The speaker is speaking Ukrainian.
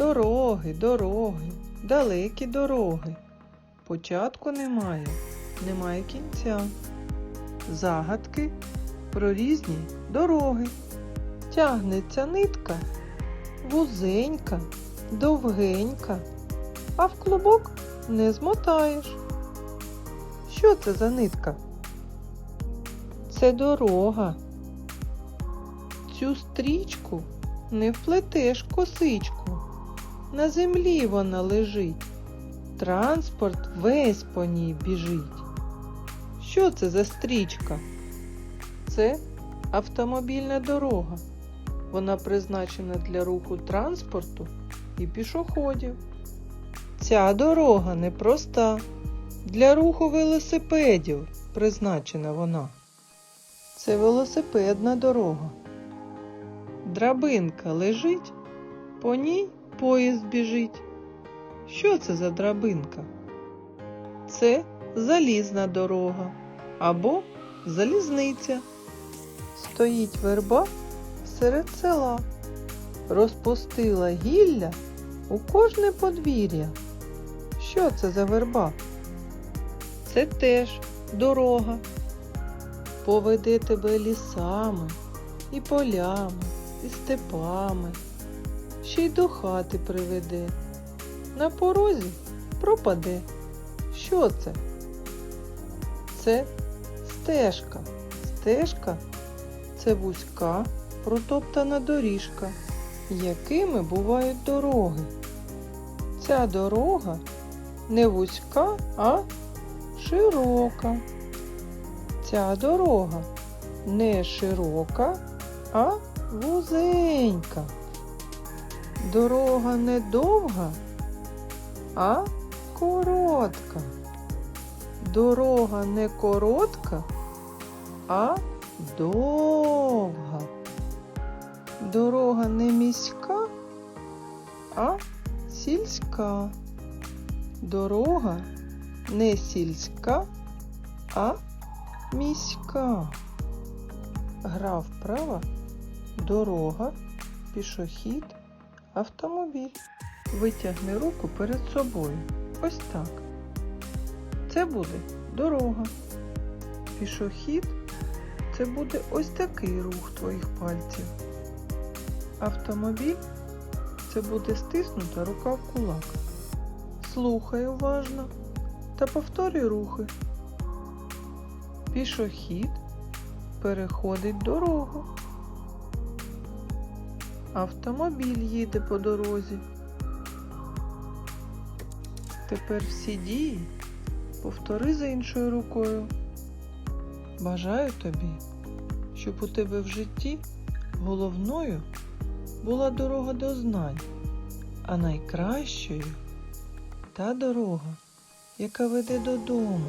Дороги, дороги, далекі дороги. Початку немає, немає кінця. Загадки про різні дороги. Тягнеться нитка, вузенька, довгенька, а в клубок не змотаєш. Що це за нитка? Це дорога. Цю стрічку не вплетеш косичку. На землі вона лежить. Транспорт весь по ній біжить. Що це за стрічка? Це автомобільна дорога. Вона призначена для руху транспорту і пішоходів. Ця дорога непроста. Для руху велосипедів призначена вона. Це велосипедна дорога. Драбинка лежить, по ній поїзд біжить. Що це за драбинка? Це залізна дорога або залізниця. Стоїть верба серед села, розпустила гілля у кожне подвір'я. Що це за верба? Це теж дорога. Поведе тебе лісами і полями, і степами, ще й до хати приведе. На порозі пропаде. Що це? Це стежка. Стежка це вузька протоптана доріжка, якими бувають дороги. Ця дорога не вузька, а широка. Ця дорога не широка, а вузенька. Дорога не довга, а коротка. Дорога не коротка, а довга. Дорога не міська, а сільська. Дорога не сільська, а міська. Гра вправа, дорога, пішохід, автомобіль. Витягни руку перед собою. Ось так. Це буде дорога. Пішохід це буде ось такий рух твоїх пальців. Автомобіль це буде стиснута рука в кулак. Слухай уважно та повторюй рухи. Пішохід переходить дорогу. Автомобіль їде по дорозі. Тепер всі дії повтори за іншою рукою. Бажаю тобі, щоб у тебе в житті головною була дорога до знань, а найкращою та дорога, яка веде додому,